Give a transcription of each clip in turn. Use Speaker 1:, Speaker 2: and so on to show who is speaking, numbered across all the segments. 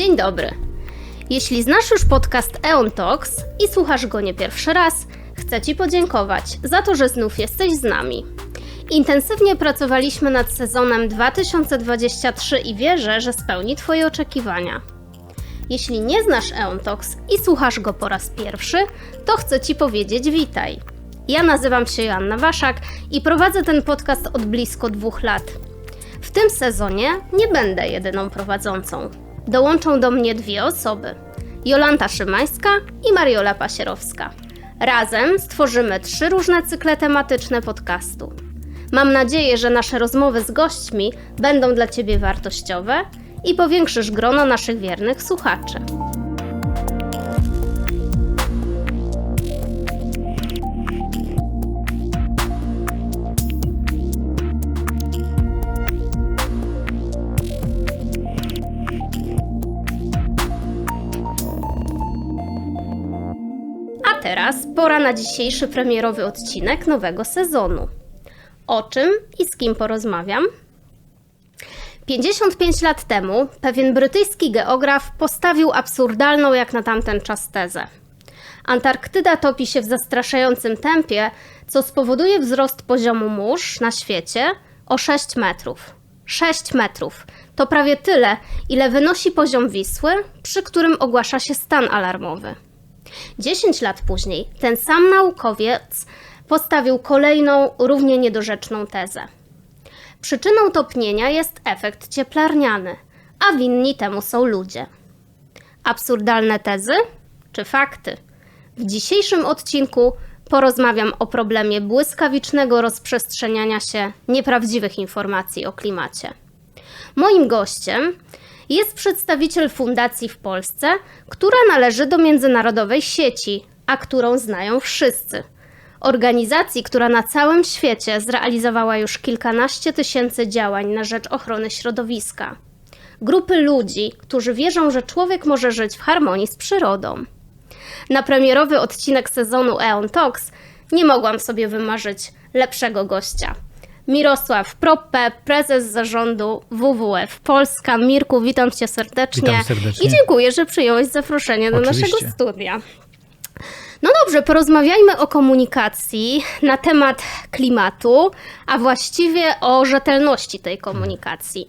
Speaker 1: Dzień dobry. Jeśli znasz już podcast Eon Talks i słuchasz go nie pierwszy raz, chcę Ci podziękować za to, że znów jesteś z nami. Intensywnie pracowaliśmy nad sezonem 2023 i wierzę, że spełni Twoje oczekiwania. Jeśli nie znasz Eon Talks i słuchasz go po raz pierwszy, to chcę Ci powiedzieć witaj. Ja nazywam się Joanna Waszak i prowadzę ten podcast od blisko dwóch lat. W tym sezonie nie będę jedyną prowadzącą. Dołączą do mnie dwie osoby: Jolanta Szymańska i Mariola Pasierowska. Razem stworzymy trzy różne cykle tematyczne podcastu. Mam nadzieję, że nasze rozmowy z gośćmi będą dla Ciebie wartościowe i powiększysz grono naszych wiernych słuchaczy. Teraz pora na dzisiejszy premierowy odcinek nowego sezonu. O czym i z kim porozmawiam? 55 lat temu pewien brytyjski geograf postawił absurdalną jak na tamten czas tezę. Antarktyda topi się w zastraszającym tempie, co spowoduje wzrost poziomu mórz na świecie o 6 metrów. 6 metrów to prawie tyle, ile wynosi poziom Wisły, przy którym ogłasza się stan alarmowy. 10 lat później ten sam naukowiec postawił kolejną, równie niedorzeczną tezę. Przyczyną topnienia jest efekt cieplarniany, a winni temu są ludzie. Absurdalne tezy czy fakty? W dzisiejszym odcinku porozmawiam o problemie błyskawicznego rozprzestrzeniania się nieprawdziwych informacji o klimacie. Moim gościem jest przedstawiciel fundacji w Polsce, która należy do międzynarodowej sieci, a którą znają wszyscy. Organizacji, która na całym świecie zrealizowała już kilkanaście tysięcy działań na rzecz ochrony środowiska. Grupy ludzi, którzy wierzą, że człowiek może żyć w harmonii z przyrodą. Na premierowy odcinek sezonu Eon Talks nie mogłam sobie wymarzyć lepszego gościa. Mirosław Proppe, prezes zarządu WWF Polska. Mirku, witam cię serdecznie.
Speaker 2: Witam serdecznie.
Speaker 1: I dziękuję, że przyjąłeś zaproszenie do
Speaker 2: Oczywiście.
Speaker 1: naszego studia. No dobrze, porozmawiajmy o komunikacji na temat klimatu, a właściwie o rzetelności tej komunikacji.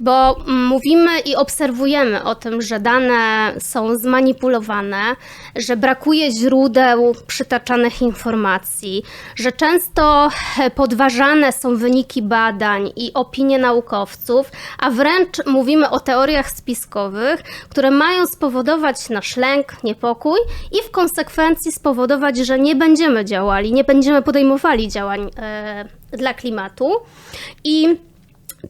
Speaker 1: Bo mm, mówimy i obserwujemy o tym, że dane są zmanipulowane, że brakuje źródeł przytaczanych informacji, że często podważane są wyniki badań i opinie naukowców, a wręcz mówimy o teoriach spiskowych, które mają spowodować nasz lęk, niepokój i w konsekwencji spowodować, że nie będziemy działali, nie będziemy podejmowali działań e, dla klimatu. I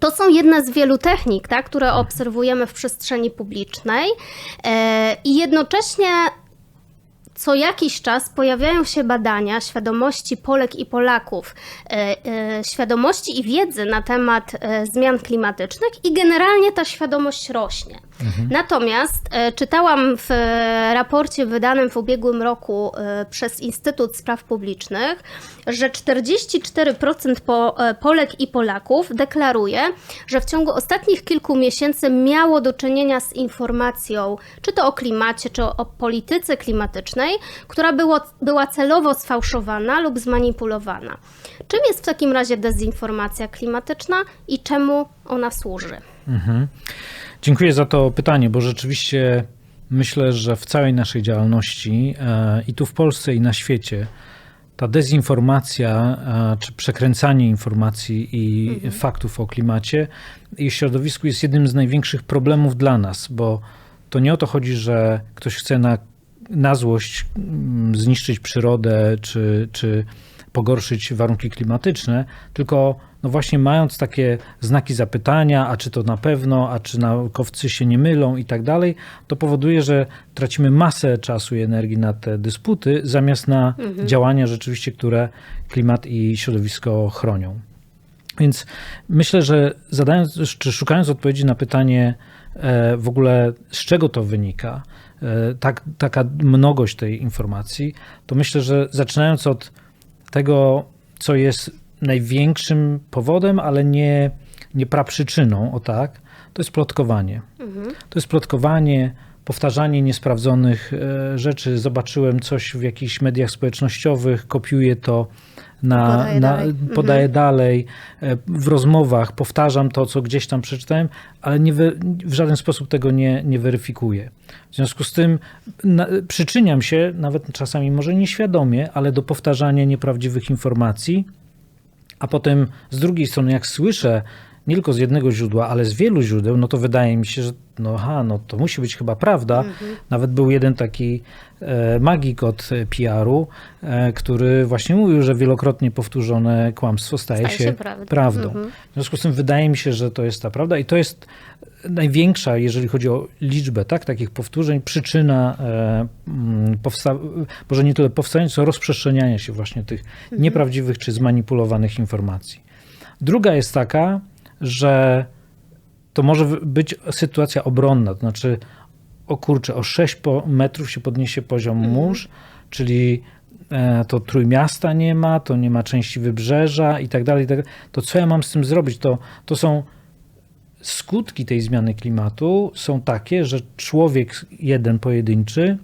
Speaker 1: to są jedne z wielu technik, tak, które obserwujemy w przestrzeni publicznej e, i jednocześnie co jakiś czas pojawiają się badania świadomości Polek i Polaków, e, e, świadomości i wiedzy na temat e, zmian klimatycznych i generalnie ta świadomość rośnie. Natomiast e, czytałam w raporcie wydanym w ubiegłym roku przez Instytut Spraw Publicznych, że 44% po, e, Polek i Polaków deklaruje, że w ciągu ostatnich kilku miesięcy miało do czynienia z informacją, czy to o klimacie, czy o polityce klimatycznej, która było, była celowo sfałszowana lub zmanipulowana. Czym jest w takim razie dezinformacja klimatyczna i czemu ona służy?
Speaker 2: Dziękuję za to pytanie, bo rzeczywiście myślę, że w całej naszej działalności e, i tu w Polsce, i na świecie, ta dezinformacja, e, czy przekręcanie informacji i faktów o klimacie i środowisku jest jednym z największych problemów dla nas, bo to nie o to chodzi, że ktoś chce na, na złość mm, zniszczyć przyrodę, czy, czy pogorszyć warunki klimatyczne, tylko no właśnie mając takie znaki zapytania, a czy to na pewno, a czy naukowcy się nie mylą i tak dalej, to powoduje, że tracimy masę czasu i energii na te dysputy, zamiast na działania rzeczywiście, które klimat i środowisko chronią. Więc myślę, że zadając, czy szukając odpowiedzi na pytanie e, w ogóle z czego to wynika, tak, taka mnogość tej informacji, to myślę, że zaczynając od tego, co jest największym powodem, ale nie nie praprzyczyną, o tak, to jest plotkowanie. To jest plotkowanie, powtarzanie niesprawdzonych e, rzeczy. Zobaczyłem coś w jakichś mediach społecznościowych, kopiuję to na,
Speaker 1: Podaję
Speaker 2: na,
Speaker 1: dalej.
Speaker 2: podaję dalej. E, W rozmowach powtarzam to, co gdzieś tam przeczytałem, ale nie w żaden sposób tego nie, nie weryfikuję. W związku z tym na, przyczyniam się, nawet czasami może nieświadomie, ale do powtarzania nieprawdziwych informacji, a potem z drugiej strony, jak słyszę nie tylko z jednego źródła, ale z wielu źródeł, no to wydaje mi się, że no, aha, no to musi być chyba prawda. Nawet był jeden taki e, magik od e, PR-u, e, który właśnie mówił, że wielokrotnie powtórzone kłamstwo staje,
Speaker 1: Staje
Speaker 2: się,
Speaker 1: się prawdą.
Speaker 2: prawdą. W związku z tym wydaje mi się, że to jest ta prawda i to jest największa, jeżeli chodzi o liczbę tak, takich powtórzeń, przyczyna e, mm, powsta- może nie tyle powstania, co rozprzestrzeniania się właśnie tych nieprawdziwych czy zmanipulowanych informacji. Druga jest taka, że to może być sytuacja obronna, to znaczy o kurczę, o 6 po- metrów się podniesie poziom mórz, czyli e, to trójmiasta nie ma, to nie ma części wybrzeża i tak dalej. i tak dalej. To co ja mam z tym zrobić? To, to są skutki tej zmiany klimatu są takie, że człowiek jeden pojedynczy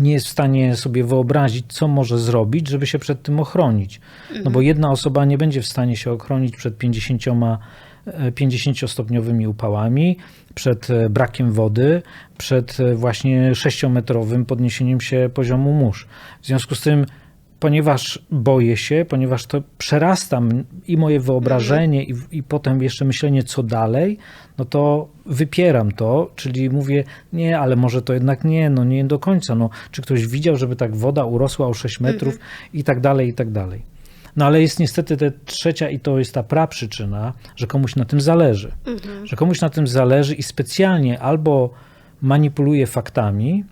Speaker 2: nie jest w stanie sobie wyobrazić, co może zrobić, żeby się przed tym ochronić. No bo jedna osoba nie będzie w stanie się ochronić przed 50, e, 50-stopniowymi upałami, przed e, brakiem wody, przed e, właśnie 6-metrowym podniesieniem się poziomu mórz. W związku z tym, ponieważ boję się, ponieważ to przerasta m- i moje wyobrażenie, i, i potem jeszcze myślenie, co dalej, no to wypieram to, czyli mówię, nie, ale może to jednak nie, no nie do końca. No, czy ktoś widział, żeby tak woda urosła o 6 metrów i tak dalej, i tak dalej. No ale jest niestety ta trzecia i to jest ta praprzyczyna, że komuś na tym zależy. Że komuś na tym zależy i specjalnie albo manipuluje faktami,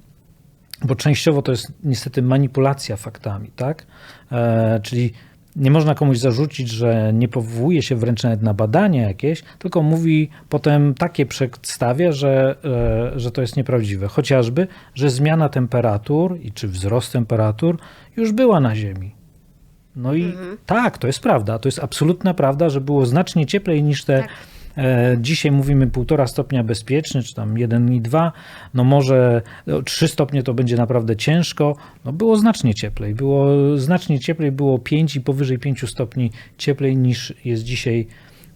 Speaker 2: bo częściowo to jest niestety manipulacja faktami, tak? E, czyli nie można komuś zarzucić, że nie powołuje się wręcz nawet na badania jakieś, tylko mówi potem takie przedstawia, że, e, że to jest nieprawdziwe. Chociażby, że zmiana temperatur i czy wzrost temperatur już była na Ziemi. No i tak, to jest prawda. To jest absolutna prawda, że było znacznie cieplej niż te.
Speaker 1: Tak.
Speaker 2: E, dzisiaj mówimy półtora stopnia bezpieczny, czy tam 1,2. No może no, 3 stopnie to będzie naprawdę ciężko. No było znacznie cieplej. Było znacznie cieplej, było 5 i powyżej 5 stopni cieplej niż jest dzisiaj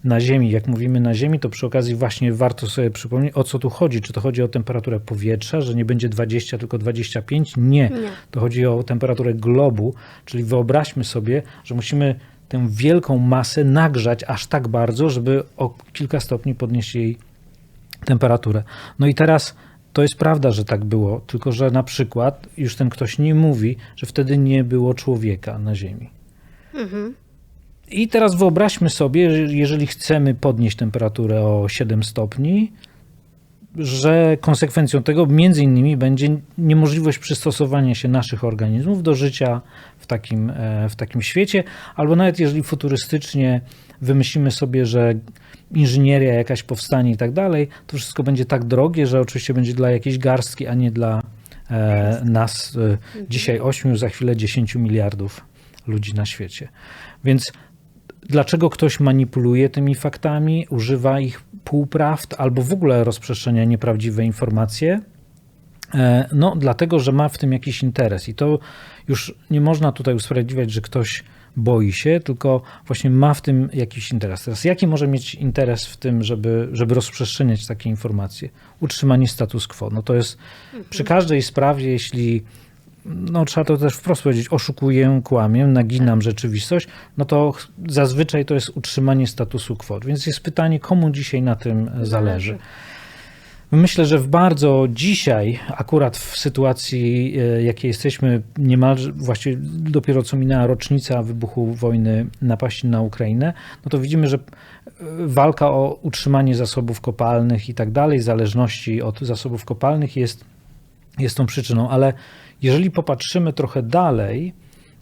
Speaker 2: na Ziemi. Jak mówimy na Ziemi, to przy okazji właśnie warto sobie przypomnieć, o co tu chodzi. Czy to chodzi o temperaturę powietrza, że nie będzie 20, tylko 25? Nie.
Speaker 1: Nie.
Speaker 2: To chodzi o temperaturę globu, czyli wyobraźmy sobie, że musimy tę wielką masę nagrzać aż tak bardzo, żeby o kilka stopni podnieść jej temperaturę. No i teraz to jest prawda, że tak było, tylko że na przykład już ten ktoś nie mówi, że wtedy nie było człowieka na Ziemi. I teraz wyobraźmy sobie, że jeżeli chcemy podnieść temperaturę o 7 stopni, że konsekwencją tego między innymi będzie niemożliwość przystosowania się naszych organizmów do życia w takim, e, w takim świecie, albo nawet jeżeli futurystycznie wymyślimy sobie, że inżynieria jakaś powstanie i tak dalej, to wszystko będzie tak drogie, że oczywiście będzie dla jakiejś garstki, a nie dla e, nas e, dzisiaj 8, za chwilę 10 miliardów ludzi na świecie. Więc dlaczego ktoś manipuluje tymi faktami, używa ich półprawd albo w ogóle rozprzestrzenia nieprawdziwe informacje? E, No, dlatego, że ma w tym jakiś interes i to już nie można tutaj usprawiedliwiać, że ktoś boi się, tylko właśnie ma w tym jakiś interes. Teraz jaki może mieć interes w tym, żeby, żeby rozprzestrzeniać takie informacje? Utrzymanie status quo. No to jest przy każdej sprawie, jeśli no trzeba to też wprost powiedzieć, oszukuję, kłamię, naginam rzeczywistość, no to zazwyczaj to jest utrzymanie statusu quo. Więc jest pytanie, komu dzisiaj na tym zależy. Myślę, że w bardzo dzisiaj, akurat w sytuacji, e, jakiej jesteśmy, niemalże właściwie dopiero co minęła rocznica wybuchu wojny, napaści na Ukrainę, no to widzimy, że e, walka o utrzymanie zasobów kopalnych i tak dalej, zależności od zasobów kopalnych jest, jest tą przyczyną. Ale jeżeli popatrzymy trochę dalej,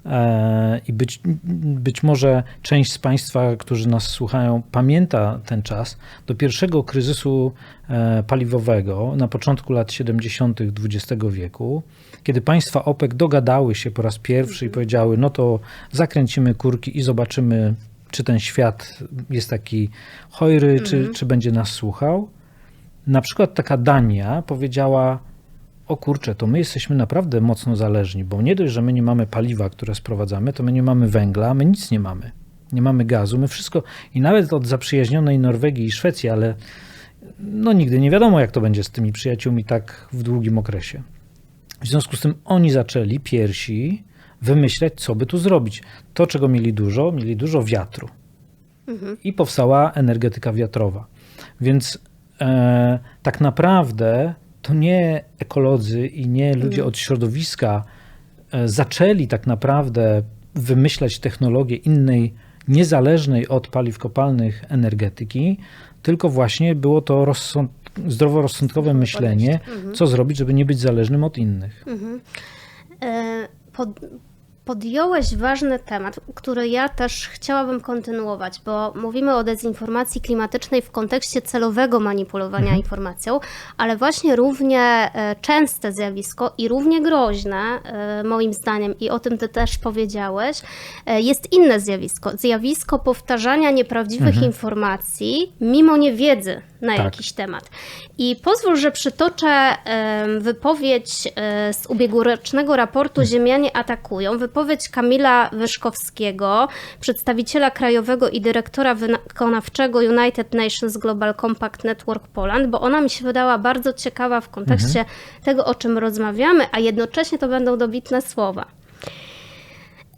Speaker 2: e, i być, być może część z Państwa, którzy nas słuchają, pamięta ten czas, do pierwszego kryzysu e, paliwowego na początku lat 70. XX wieku, kiedy państwa OPEC dogadały się po raz pierwszy i powiedziały: No to zakręcimy kurki i zobaczymy, czy ten świat jest taki hojry, czy, czy będzie nas słuchał. Na przykład taka Dania powiedziała, o kurczę, to my jesteśmy naprawdę mocno zależni, bo nie dość, że my nie mamy paliwa, które sprowadzamy, to my nie mamy węgla, my nic nie mamy. Nie mamy gazu, my wszystko, i nawet od zaprzyjaźnionej Norwegii i Szwecji, ale no nigdy nie wiadomo, jak to będzie z tymi przyjaciółmi tak w długim okresie. W związku z tym oni zaczęli pierwsi wymyślać, co by tu zrobić. To, czego mieli dużo, mieli dużo wiatru. I powstała energetyka wiatrowa. Więc e, tak naprawdę to nie ekolodzy i nie ludzie od środowiska e, zaczęli tak naprawdę wymyślać technologię innej, niezależnej od paliw kopalnych energetyki, tylko właśnie było to rozsąd, zdroworozsądkowe myślenie, co zrobić, żeby nie być zależnym od innych.
Speaker 1: E, Pod, podjąłeś ważny temat, który ja też chciałabym kontynuować, bo mówimy o dezinformacji klimatycznej w kontekście celowego manipulowania informacją, ale właśnie równie e, częste zjawisko i równie groźne, e, moim zdaniem, i o tym ty też powiedziałeś, e, jest inne zjawisko. Zjawisko powtarzania nieprawdziwych informacji mimo niewiedzy na
Speaker 2: Tak.
Speaker 1: jakiś temat. I pozwól, że przytoczę wypowiedź z ubiegłorocznego raportu Ziemianie atakują, wypowiedź Kamila Wyszkowskiego, przedstawiciela krajowego i dyrektora wykonawczego United Nations Global Compact Network Poland, bo ona mi się wydała bardzo ciekawa w kontekście tego, o czym rozmawiamy, a jednocześnie to będą dobitne słowa.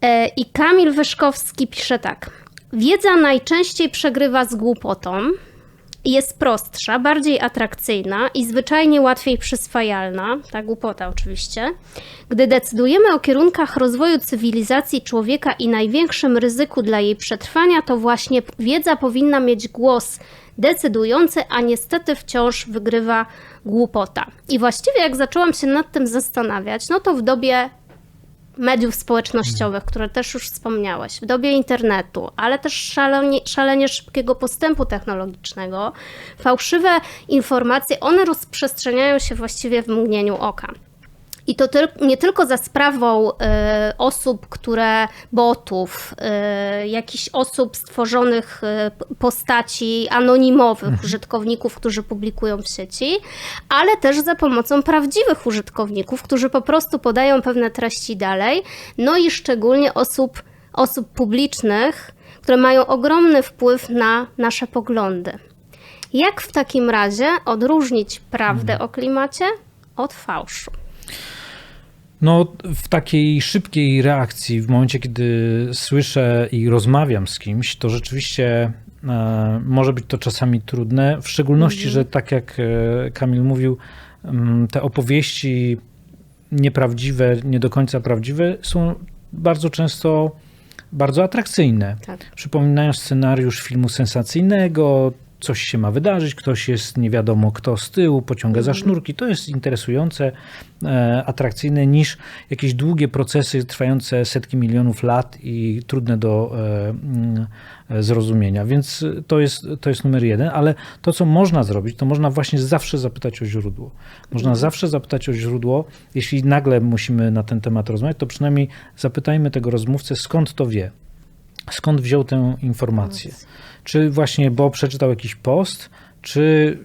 Speaker 1: E, I Kamil Wyszkowski pisze tak. Wiedza najczęściej przegrywa z głupotą, jest prostsza, bardziej atrakcyjna i zwyczajnie łatwiej przyswajalna, ta głupota oczywiście. Gdy decydujemy o kierunkach rozwoju cywilizacji człowieka i największym ryzyku dla jej przetrwania, to właśnie wiedza powinna mieć głos decydujący, a niestety wciąż wygrywa głupota. I właściwie jak zaczęłam się nad tym zastanawiać, no to w dobie mediów społecznościowych, które też już wspomniałeś, w dobie internetu, ale też szalenie, szalenie szybkiego postępu technologicznego, fałszywe informacje, one rozprzestrzeniają się właściwie w mgnieniu oka. I to tyl- nie tylko za sprawą e, osób, które botów, e, jakichś osób stworzonych p- postaci anonimowych użytkowników, którzy publikują w sieci, ale też za pomocą prawdziwych użytkowników, którzy po prostu podają pewne treści dalej, no i szczególnie osób, osób publicznych, które mają ogromny wpływ na nasze poglądy. Jak w takim razie odróżnić prawdę o klimacie od fałszu?
Speaker 2: No, w takiej szybkiej reakcji, w momencie, kiedy słyszę i rozmawiam z kimś, to rzeczywiście e, może być to czasami trudne, w szczególności, że tak jak e, Kamil mówił, mm, te opowieści nieprawdziwe, nie do końca prawdziwe są bardzo często bardzo atrakcyjne.
Speaker 1: Tak.
Speaker 2: Przypominają scenariusz filmu sensacyjnego, coś się ma wydarzyć, ktoś jest nie wiadomo kto z tyłu, pociąga za sznurki. To jest interesujące, e, atrakcyjne niż jakieś długie procesy trwające setki milionów lat i trudne do e, mm, zrozumienia. Więc to jest, to jest numer jeden, ale to, co można zrobić, to można właśnie zawsze zapytać o źródło. Można zawsze zapytać o źródło. Jeśli nagle musimy na ten temat rozmawiać, to przynajmniej zapytajmy tego rozmówcę, skąd to wie. Skąd wziął tę informację? Czy właśnie Bo przeczytał jakiś post, czy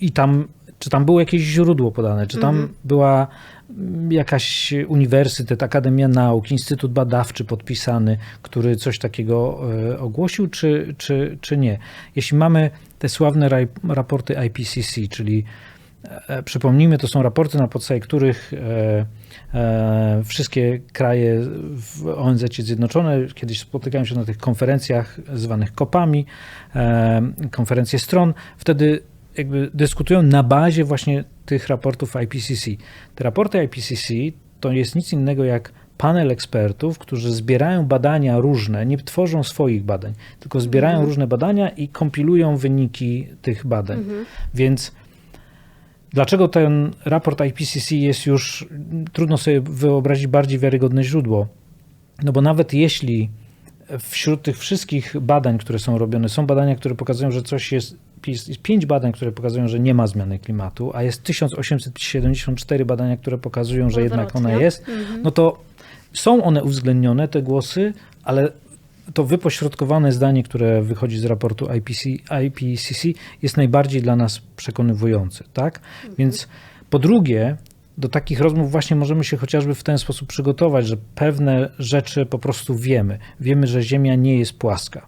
Speaker 2: i tam, czy tam było jakieś źródło podane, czy tam była mm, jakaś uniwersytet, Akademia Nauk, Instytut Badawczy podpisany, który coś takiego e, ogłosił, czy, czy, czy nie. Jeśli mamy te sławne raporty IPCC, czyli przypomnijmy, to są raporty, na podstawie których e, e, wszystkie kraje w ONZ Zjednoczone kiedyś spotykają się na tych konferencjach zwanych kopami, e, konferencje stron, wtedy jakby dyskutują na bazie właśnie tych raportów IPCC. Te raporty IPCC to jest nic innego jak panel ekspertów, którzy zbierają badania różne, nie tworzą swoich badań, tylko zbierają różne badania i kompilują wyniki tych badań. Więc Dlaczego ten raport IPCC jest już, trudno sobie wyobrazić bardziej wiarygodne źródło? No bo nawet jeśli wśród tych wszystkich badań, które są robione, są badania, które pokazują, że coś jest, jest pięć badań, które pokazują, że nie ma zmiany klimatu, a jest 1874 badania, które pokazują, że jednak ona jest, no to są one uwzględnione, te głosy, ale to wypośrodkowane zdanie, które wychodzi z raportu IPC, IPCC, jest najbardziej dla nas przekonywujące. Tak? Więc po drugie, do takich rozmów właśnie możemy się chociażby w ten sposób przygotować, że pewne rzeczy po prostu wiemy. Wiemy, że Ziemia nie jest płaska.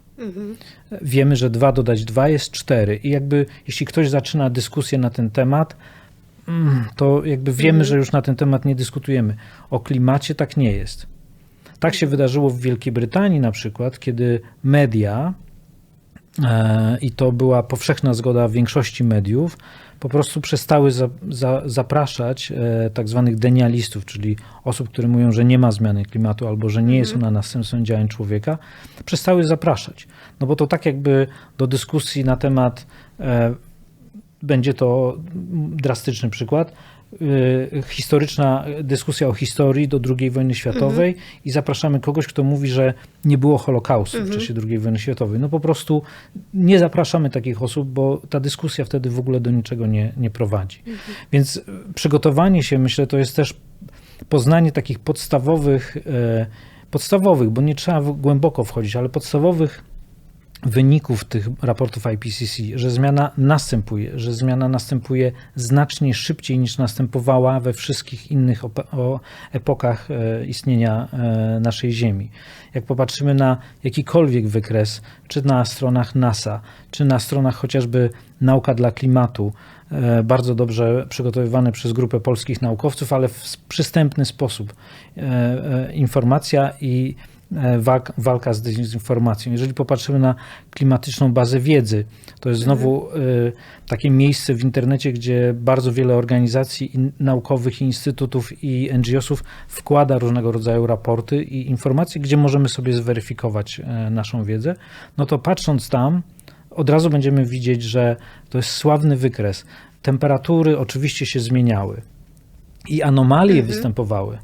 Speaker 2: Wiemy, że 2 dodać 2 jest 4. I jakby jeśli ktoś zaczyna dyskusję na ten temat, mm, to jakby wiemy, że już na ten temat nie dyskutujemy. O klimacie tak nie jest. Tak się wydarzyło w Wielkiej Brytanii na przykład, kiedy media, e, i to była powszechna zgoda większości mediów, po prostu przestały za, za, zapraszać e, tak zwanych denialistów, czyli osób, które mówią, że nie ma zmiany klimatu albo że nie jest ona następstwem działań człowieka, przestały zapraszać. No bo to tak jakby do dyskusji na temat, e, będzie to drastyczny przykład, y, historyczna dyskusja o historii do II wojny światowej i zapraszamy kogoś, kto mówi, że nie było Holokaustu w czasie II wojny światowej. No po prostu nie zapraszamy takich osób, bo ta dyskusja wtedy w ogóle do niczego nie, nie prowadzi. Więc y, przygotowanie się, myślę, to jest też poznanie takich podstawowych, e, podstawowych, bo nie trzeba głęboko wchodzić, ale podstawowych wyników tych raportów IPCC, że zmiana następuje, że zmiana następuje znacznie szybciej niż następowała we wszystkich innych epokach e, istnienia e, naszej Ziemi. Jak popatrzymy na jakikolwiek wykres, czy na stronach NASA, czy na stronach chociażby Nauka dla Klimatu, e, bardzo dobrze przygotowywane przez grupę polskich naukowców, ale w przystępny sposób. Informacja i walka z dezinformacją. Jeżeli popatrzymy na klimatyczną bazę wiedzy, to jest znowu e, takie miejsce w internecie, gdzie bardzo wiele organizacji naukowych, instytutów i NGO-sów wkłada różnego rodzaju raporty i informacje, gdzie możemy sobie zweryfikować e, naszą wiedzę. No to patrząc tam, od razu będziemy widzieć, że to jest sławny wykres. Temperatury oczywiście się zmieniały i anomalie występowały.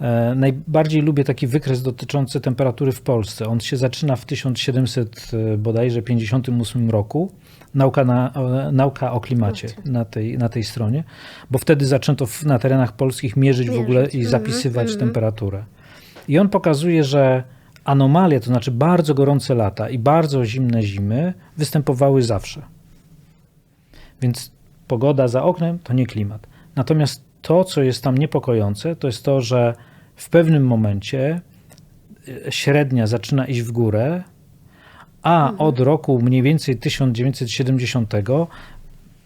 Speaker 2: E, Najbardziej lubię taki wykres dotyczący temperatury w Polsce. On się zaczyna w 1700 e, bodajże 58 roku. Nauka, na, o- nauka o klimacie na tej, na tej stronie, bo wtedy zaczęto w, na terenach polskich mierzyć, w ogóle i
Speaker 1: Mhm,
Speaker 2: zapisywać
Speaker 1: mhm.
Speaker 2: temperaturę. I on pokazuje, że anomalie, to znaczy bardzo gorące lata i bardzo zimne zimy, występowały zawsze. Więc pogoda za oknem to nie klimat. Natomiast to, co jest tam niepokojące, to jest to, że w pewnym momencie y, średnia zaczyna iść w górę, a od roku mniej więcej 1970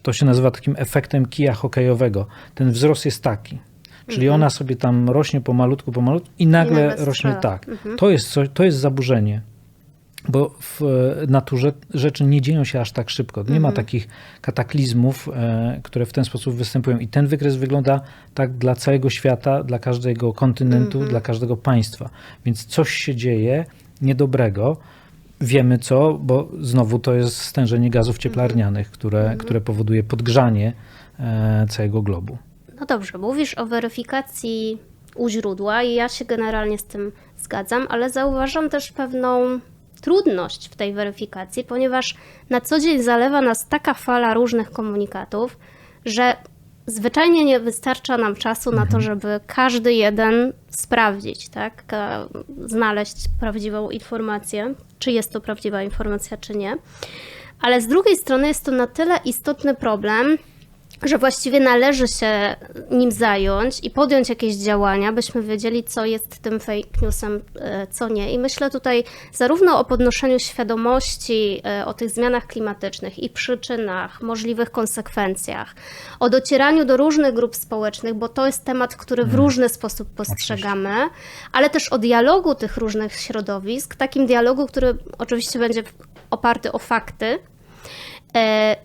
Speaker 2: to się nazywa takim efektem kija hokejowego. Ten wzrost jest taki. Czyli ona sobie tam rośnie pomalutku, pomalutku i nagle,
Speaker 1: nagle
Speaker 2: rośnie tak. To jest, coś, to jest zaburzenie. Bo w e, naturze rzeczy nie dzieją się aż tak szybko. Nie ma takich kataklizmów, e, które w ten sposób występują. I ten wykres wygląda tak dla całego świata, dla każdego kontynentu, dla każdego państwa. Więc coś się dzieje niedobrego. Wiemy co, bo znowu to jest stężenie gazów cieplarnianych, które, które powoduje podgrzanie e, całego globu.
Speaker 1: No dobrze, mówisz o weryfikacji u źródła i ja się generalnie z tym zgadzam, ale zauważam też pewną trudność w tej weryfikacji, ponieważ na co dzień zalewa nas taka fala różnych komunikatów, że zwyczajnie nie wystarcza nam czasu na to, żeby każdy jeden sprawdzić, tak? Znaleźć prawdziwą informację, czy jest to prawdziwa informacja, czy nie. Ale z drugiej strony jest to na tyle istotny problem, że właściwie należy się nim zająć i podjąć jakieś działania, byśmy wiedzieli, co jest tym fake newsem, e, co nie. I myślę tutaj zarówno o podnoszeniu świadomości e, o tych zmianach klimatycznych i przyczynach, możliwych konsekwencjach, o docieraniu do różnych grup społecznych, bo to jest temat, który w różny sposób postrzegamy, ale też o dialogu tych różnych środowisk, takim dialogu, który oczywiście będzie oparty o fakty,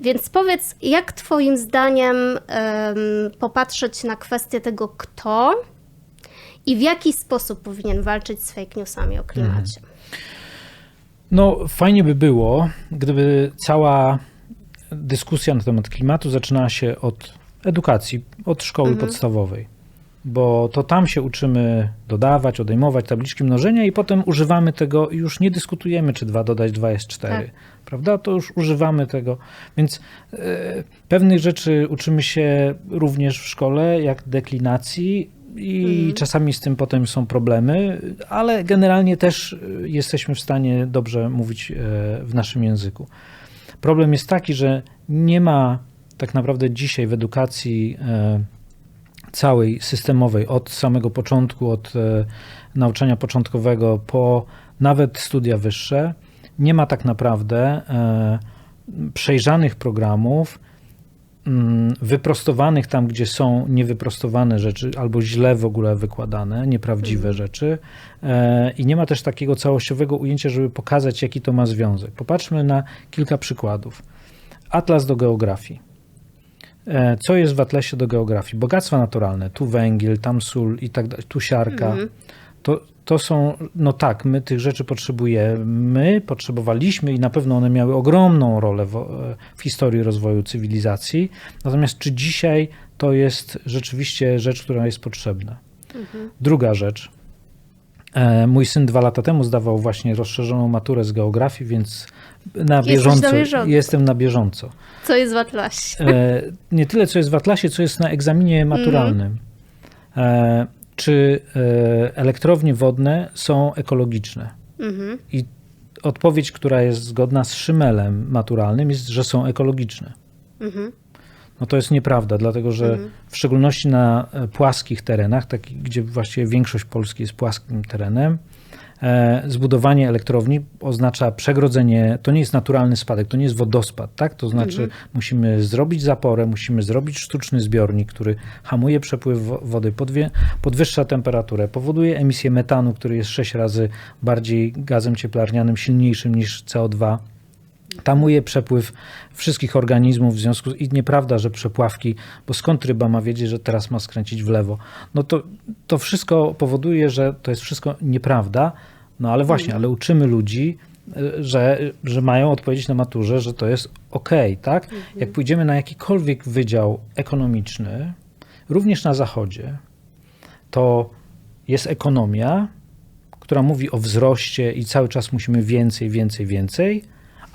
Speaker 1: więc powiedz, jak Twoim zdaniem em, popatrzeć na kwestię tego, kto i w jaki sposób powinien walczyć z fake newsami o klimacie?
Speaker 2: No, fajnie by było, gdyby cała dyskusja na temat klimatu zaczynała się od edukacji, od szkoły podstawowej. Bo to tam się uczymy dodawać, odejmować tabliczki mnożenia i potem używamy tego i już nie dyskutujemy, czy 2 dodać 2 jest 4.
Speaker 1: Tak.
Speaker 2: Prawda? To już używamy tego. Więc e, pewnych rzeczy uczymy się również w szkole, jak deklinacji, i czasami z tym potem są problemy, ale generalnie też y, jesteśmy w stanie dobrze mówić e, w naszym języku. Problem jest taki, że nie ma tak naprawdę dzisiaj w edukacji e, całej systemowej, od samego początku, od e, nauczania początkowego po nawet studia wyższe, nie ma tak naprawdę e, przejrzanych programów, mm, wyprostowanych tam, gdzie są niewyprostowane rzeczy, albo źle w ogóle wykładane, nieprawdziwe rzeczy. E, I nie ma też takiego całościowego ujęcia, żeby pokazać, jaki to ma związek. Popatrzmy na kilka przykładów. Atlas do geografii. E, Co jest w atlasie do geografii? Bogactwa naturalne, tu węgiel, tam sól i tak dalej, tu siarka. To, to są, no tak, my tych rzeczy potrzebujemy, potrzebowaliśmy i na pewno one miały ogromną rolę w, w historii rozwoju cywilizacji. Natomiast czy dzisiaj to jest rzeczywiście rzecz, która jest potrzebna? Druga rzecz. E, Mój syn dwa lata temu zdawał właśnie rozszerzoną maturę z geografii, więc na bieżąco,
Speaker 1: na bieżąco.
Speaker 2: jestem na bieżąco.
Speaker 1: Co jest w atlasie?
Speaker 2: E, nie tyle, co jest w Atlasie, co jest na egzaminie maturalnym. E, czy e, elektrownie wodne są ekologiczne?
Speaker 1: Mhm.
Speaker 2: I odpowiedź, która jest zgodna z szymelem maturalnym, jest, że są ekologiczne.
Speaker 1: Mhm.
Speaker 2: No to jest nieprawda, dlatego że w szczególności na e, płaskich terenach, taki, gdzie właściwie większość Polski jest płaskim terenem, zbudowanie elektrowni oznacza przegrodzenie, to nie jest naturalny spadek, to nie jest wodospad, tak? To znaczy musimy zrobić zaporę, musimy zrobić sztuczny zbiornik, który hamuje przepływ wo- wody, podwyższa temperaturę, powoduje emisję metanu, który jest sześć razy bardziej gazem cieplarnianym, silniejszym niż CO2 tamuje przepływ wszystkich organizmów w związku z i nieprawda, że przepławki, bo skąd ryba ma wiedzieć, że teraz ma skręcić w lewo? No to, to wszystko powoduje, że to jest wszystko nieprawda, no ale właśnie, ale uczymy ludzi, y, że, że mają odpowiedzieć na maturze, że to jest ok, tak? Jak pójdziemy na jakikolwiek wydział ekonomiczny, również na zachodzie, to jest ekonomia, która mówi o wzroście i cały czas musimy więcej, więcej, więcej,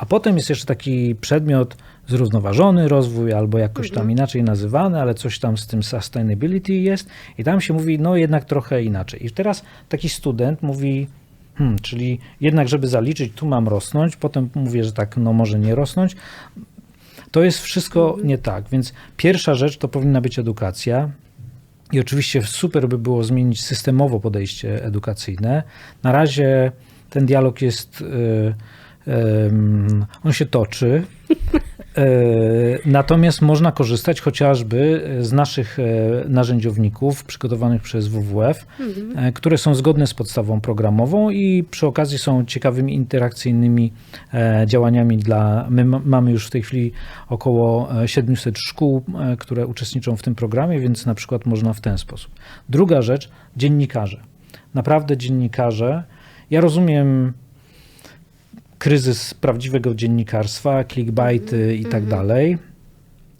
Speaker 2: a potem jest jeszcze taki przedmiot zrównoważony rozwój, albo jakoś tam inaczej nazywany, ale coś tam z tym sustainability jest i tam się mówi, no jednak trochę inaczej. I teraz taki student mówi, hmm, czyli jednak, żeby zaliczyć, tu mam rosnąć, potem mówię, że tak, no może nie rosnąć. To jest wszystko nie tak, więc pierwsza rzecz to powinna być edukacja, i oczywiście super by było zmienić systemowo podejście edukacyjne. Na razie ten dialog jest, y, on się toczy. Y, Natomiast można korzystać chociażby z naszych e, narzędziowników przygotowanych przez WWF, e, które są zgodne z podstawą programową i przy okazji są ciekawymi interakcyjnymi e, działaniami dla. My ma- mamy już w tej chwili około e, 700 szkół, e, które uczestniczą w tym programie, więc na przykład można w ten sposób. Druga rzecz, dziennikarze. Naprawdę dziennikarze. Ja rozumiem kryzys prawdziwego dziennikarstwa, clickbaity i tak dalej.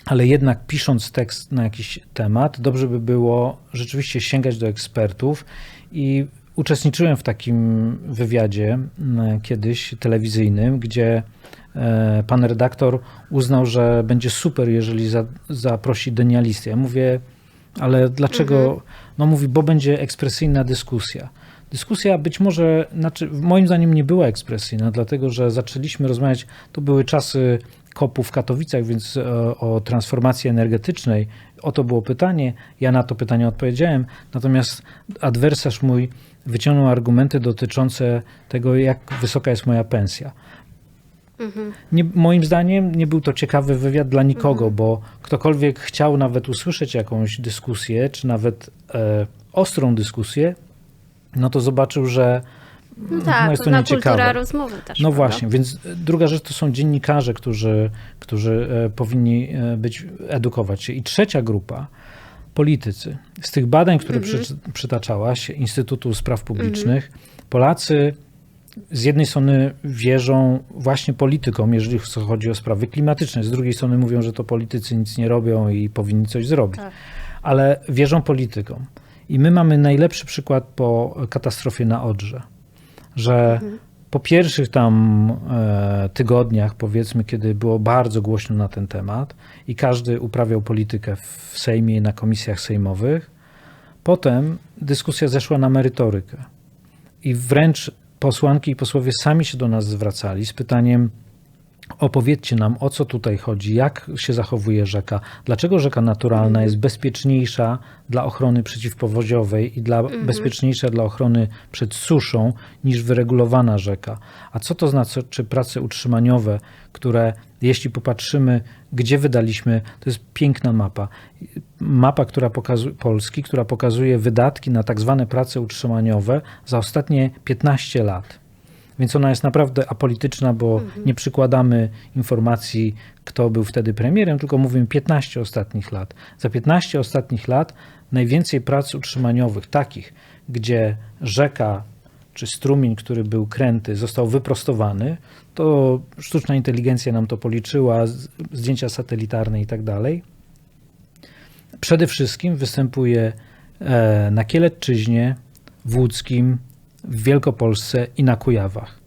Speaker 2: Ale jednak pisząc tekst na jakiś temat, dobrze by było rzeczywiście sięgać do ekspertów i uczestniczyłem w takim wywiadzie kiedyś telewizyjnym, gdzie e, pan redaktor uznał, że będzie super, jeżeli za, zaprosi denialistę. Ja mówię, ale dlaczego? No mówi, bo będzie ekspresyjna dyskusja. Dyskusja być może, znaczy moim zdaniem nie była ekspresyjna, dlatego że zaczęliśmy rozmawiać, to były czasy kopu w Katowicach, więc e, o transformacji energetycznej. O to było pytanie, ja na to pytanie odpowiedziałem, natomiast adwersarz mój wyciągnął argumenty dotyczące tego, jak wysoka jest moja pensja. Nie, moim zdaniem nie był to ciekawy wywiad dla nikogo, bo ktokolwiek chciał nawet usłyszeć jakąś dyskusję, czy nawet e, ostrą dyskusję, no to zobaczył, że
Speaker 1: No tak,
Speaker 2: jest to
Speaker 1: na
Speaker 2: nieciekawe.
Speaker 1: kultura rozmowy też.
Speaker 2: no
Speaker 1: prawda?
Speaker 2: właśnie, więc druga rzecz to są dziennikarze, którzy, którzy e, powinni e, być, edukować się. I trzecia grupa, politycy. Z tych badań, które przy, przytaczałaś, Instytutu Spraw Publicznych, Polacy z jednej strony wierzą właśnie politykom, jeżeli chodzi o sprawy klimatyczne, z drugiej strony mówią, że to politycy nic nie robią i powinni coś zrobić.
Speaker 1: Tak.
Speaker 2: Ale wierzą politykom. I my mamy najlepszy przykład po katastrofie na Odrze, że po pierwszych tam e, tygodniach, powiedzmy, kiedy było bardzo głośno na ten temat i każdy uprawiał politykę w Sejmie i na komisjach sejmowych, Potem dyskusja zeszła na merytorykę. I wręcz posłanki i posłowie sami się do nas zwracali z pytaniem: Opowiedzcie nam, o co tutaj chodzi, jak się zachowuje rzeka, dlaczego rzeka naturalna jest bezpieczniejsza dla ochrony przeciwpowoziowej i dla, bezpieczniejsza dla ochrony przed suszą niż wyregulowana rzeka. A co to znaczy prace utrzymaniowe, które jeśli popatrzymy, gdzie wydaliśmy, to jest piękna mapa. Mapa, która pokazuje, Polski, która pokazuje wydatki na tak zwane prace utrzymaniowe za ostatnie 15 lat. Więc ona jest naprawdę apolityczna, bo nie przykładamy informacji, kto był wtedy premierem, tylko mówimy 15 ostatnich lat. Za 15 ostatnich lat najwięcej prac utrzymaniowych, takich, gdzie rzeka czy strumień, który był kręty, został wyprostowany, to sztuczna inteligencja nam to policzyła, zdjęcia satelitarne i tak dalej. Przede wszystkim występuje e, na Kielecczyźnie, w Łódzkim, w Wielkopolsce i na Kujawach,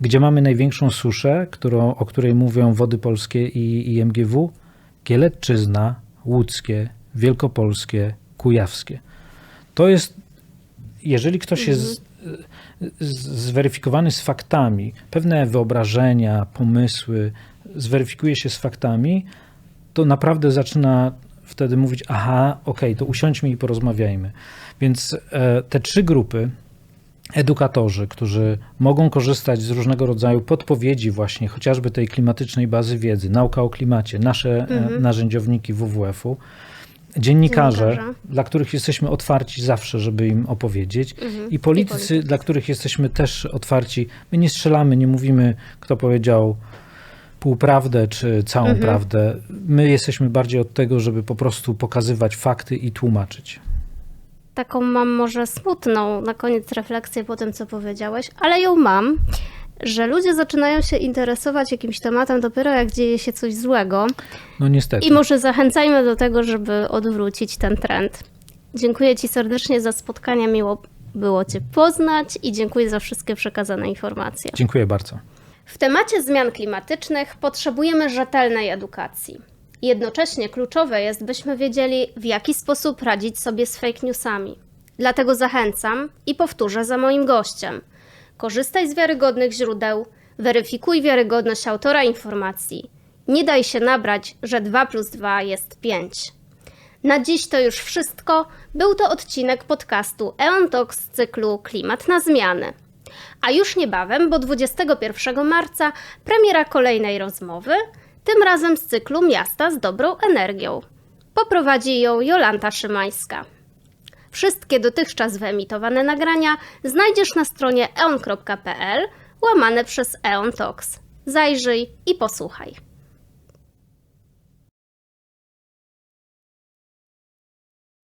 Speaker 2: gdzie mamy największą suszę, którą, o której mówią Wody Polskie i, i MGW. Kielecczyzna, Łódzkie, Wielkopolskie, Kujawskie. To jest, jeżeli ktoś jest z- zweryfikowany z faktami, pewne wyobrażenia, pomysły, zweryfikuje się z faktami, to naprawdę zaczyna wtedy mówić, aha, okej, to usiądźmy i porozmawiajmy. Więc e, te trzy grupy, edukatorzy, którzy mogą korzystać z różnego rodzaju podpowiedzi właśnie, chociażby tej klimatycznej bazy wiedzy, nauka o klimacie, nasze e, narzędziowniki WWF-u, dziennikarze,
Speaker 1: Dziennikarze.
Speaker 2: dla których jesteśmy otwarci zawsze, żeby im opowiedzieć i politycy,
Speaker 1: politycy.
Speaker 2: dla których jesteśmy też otwarci. My nie strzelamy, nie mówimy, kto powiedział półprawdę czy całą prawdę. My jesteśmy bardziej od tego, żeby po prostu pokazywać fakty i tłumaczyć.
Speaker 1: Taką mam może smutną na koniec refleksję po tym, co powiedziałeś, ale ją mam, że ludzie zaczynają się interesować jakimś tematem dopiero jak dzieje się coś złego.
Speaker 2: No niestety.
Speaker 1: I może zachęcajmy do tego, żeby odwrócić ten trend. Dziękuję Ci serdecznie za spotkanie, miło było Cię poznać i dziękuję za wszystkie przekazane informacje.
Speaker 2: Dziękuję bardzo.
Speaker 1: W temacie zmian klimatycznych potrzebujemy rzetelnej edukacji. Jednocześnie kluczowe jest, byśmy wiedzieli, w jaki sposób radzić sobie z fake newsami. Dlatego zachęcam i powtórzę za moim gościem. Korzystaj z wiarygodnych źródeł, weryfikuj wiarygodność autora informacji. Nie daj się nabrać, że 2 plus 2 jest 5. Na dziś to już wszystko. Był to odcinek podcastu EON z cyklu Klimat na zmiany. A już niebawem, bo 21 marca, premiera kolejnej rozmowy, tym razem z cyklu Miasta z dobrą energią. Poprowadzi ją Jolanta Szymańska. Wszystkie dotychczas wyemitowane nagrania znajdziesz na stronie eon.pl łamane przez EON Talks. Zajrzyj i posłuchaj.